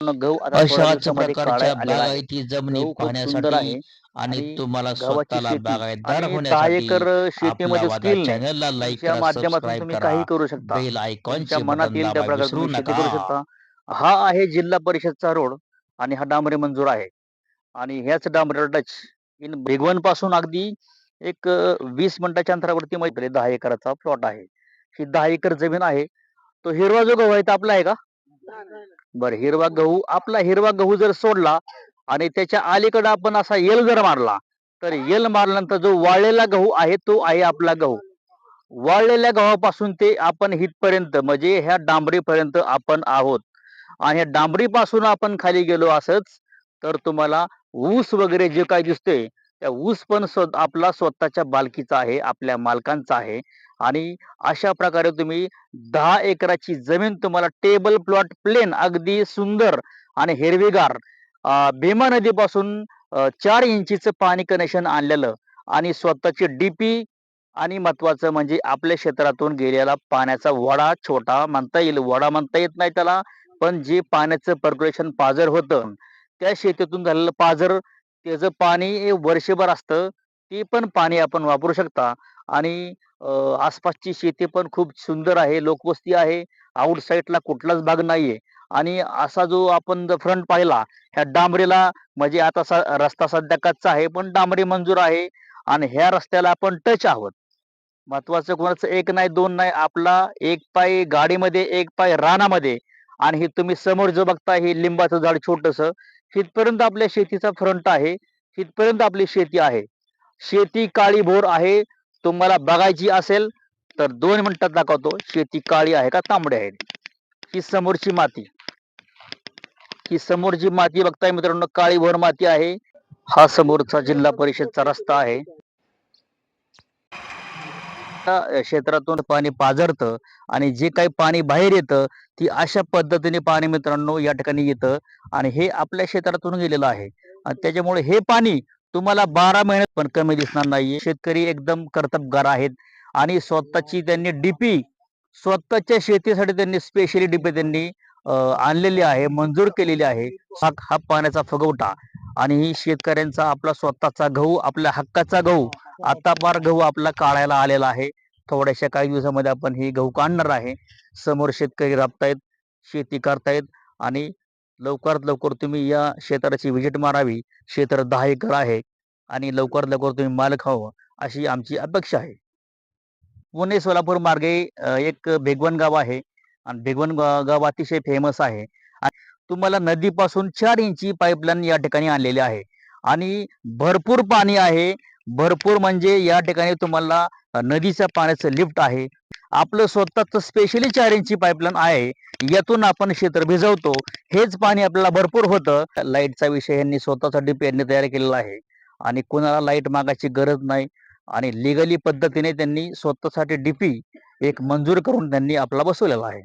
गहू आता थोड्या अशाच दिवसामध्ये प्रकारच्या काढायला आलेला आहे. बागायती जमिनी गहू खूप सुंदर पाहण्यासाठी आहे आणि आणि तुम्हाला गव्हाची स्वतःला शेती बागायतदार आणि दहा होण्यासाठी शेतीमध्ये वादा स्किल नाही चॅनलला लाईक तुमच्या करा माध्यमातून सबस्क्राईब तुम्ही करा काही करू. शकता. बेल आयकॉनचे तुमच्या बटन मनात येईल त्या दाबा प्रकारे विसरू तुम्ही शेती करू नका शकता. हा आहे जिल्हा परिषदचा रोड आणि हा डांबरी मंजूर आहे. आणि ह्याच डांबरी टच इन भिगवणपासून अगदी एक अं, वीस मिनिटाच्या अंतरावरती मैत्री दहा एकराचा प्लॉट आहे. ही दहा एकर जमीन आहे. तो हिरवा जो गहू आहे तो आपला आहे का? बरं हिरवा गहू आपला हिरवा गहू जर सोडला आणि त्याच्या अलीकडे आपण असा येल जर मारला तर येल मारल्यानंतर जो वाळलेला गहू आहे तो आहे आपला गहू. वाळलेल्या गव्हापासून ते आपण हितपर्यंत म्हणजे ह्या डांबरीपर्यंत आपण आहोत. आणि ह्या डांबरीपासून आपण खाली गेलो असंच तर तुम्हाला ऊस वगैरे जे काही दिसते ऊस पण स्व आपला स्वतःच्या बालकीचा आहे आपल्या मालकांचा आहे. आणि अशा प्रकारे तुम्ही दहा एकराची जमीन तुम्हाला टेबल प्लॉट प्लेन अगदी सुंदर आणि हिरवीगार भीमा नदीपासून चार इंचीचं पाणी कनेक्शन आणलेलं आणि स्वतःची डीपी आणि महत्वाचं म्हणजे आपल्या क्षेत्रातून गेलेला पाण्याचा वडा छोटा म्हणता येईल वडा म्हणता येत नाही त्याला पण जे पाण्याचं पर्क्युलेशन पाजर होतं त्या शेतीतून झालेलं पाजर त्याचं पाणी हे वर्षभर असतं ते पण पाणी आपण वापरू शकता. आणि आसपासची शेती पण खूप सुंदर आहे लोकवस्ती आहे. आउट साईडला कुठलाच भाग नाहीये. आणि असा जो आपण जर फ्रंट पाहिला ह्या डांबरीला म्हणजे आता सा रस्ता सध्या कच्चा आहे पण डांबरी मंजूर आहे. आणि ह्या रस्त्याला आपण टच आहोत. महत्वाचं कोणाचं एक नाही दोन नाही आपला एक पाय गाडीमध्ये एक पाय रानामध्ये. आणि हे तुम्ही समोर जो बघता हे लिंबाचं झाड छोटस इथपर्यंत आपल्या शेतीचा फ्रंट आहे तिथपर्यंत आपली शेती आहे. शेती काळी भोर आहे तुम्हाला बघायची असेल तर दोन मिनिटात दाखवतो शेती काळी आहे का तांबडी आहे. ही समोरची माती. ही समोरची माती बघताय मित्रांनो काळी भोर माती आहे. हा समोरचा जिल्हा परिषदचा रस्ता आहे. त्या क्षेत्रातून पाणी पाझरतं आणि जे काही पाणी बाहेर येतं ती अशा पद्धतीने पाणी मित्रांनो या ठिकाणी येतं आणि हे आपल्या क्षेत्रातून गेलेलं आहे. आणि त्याच्यामुळे हे पाणी तुम्हाला बारा महिन्यात पण कमी दिसणार नाहीये. शेतकरी एकदम कर्तबगार आहेत आणि स्वतःची त्यांनी डीपी स्वतःच्या शेतीसाठी त्यांनी स्पेशली डीपी त्यांनी आणलेली आहे मंजूर केलेली आहे. हा हा पाण्याचा फुगवटा आणि ही शेतकऱ्यांचा आपला स्वतःचा गहू आपल्या हक्काचा गहू आता पार गहू आपला काढायला आलेला आहे. थोड्याशा काही दिवसामध्ये आपण ही गहू काढणार आहे. समोर शेतकरी राबतायत शेती करतायत आणि लवकरात लवकर तुम्ही या क्षेत्राची व्हिजिट मारावी. क्षेत्र दहा एकर आहे आणि लवकरात लवकर तुम्ही माल खावं अशी आमची अपेक्षा आहे. पुणे सोलापूर मार्गे एक भेगवन गाव आहे आणि भेगवन गाव अतिशय फेमस आहे. तुम्हाला नदीपासून चार इंची पाईपलाईन या ठिकाणी आणलेली आहे. आणि भरपूर पाणी आहे. भरपूर म्हणजे या ठिकाणी तुम्हाला नदीच्या पाण्याचं लिफ्ट आहे. आपलं स्वतःच स्पेशली चार इंची पाईपलाईन आहे. यातून आपण क्षेत्र भिजवतो. हेच पाणी आपल्याला भरपूर होतं. लाईटचा विषय यांनी स्वतःचा डीपी यांनी तयार केलेला आहे. आणि कोणाला लाइट मागायची गरज नाही. आणि लिगली पद्धतीने त्यांनी स्वतःसाठी डीपी एक मंजूर करून त्यांनी आपला बसवलेला आहे.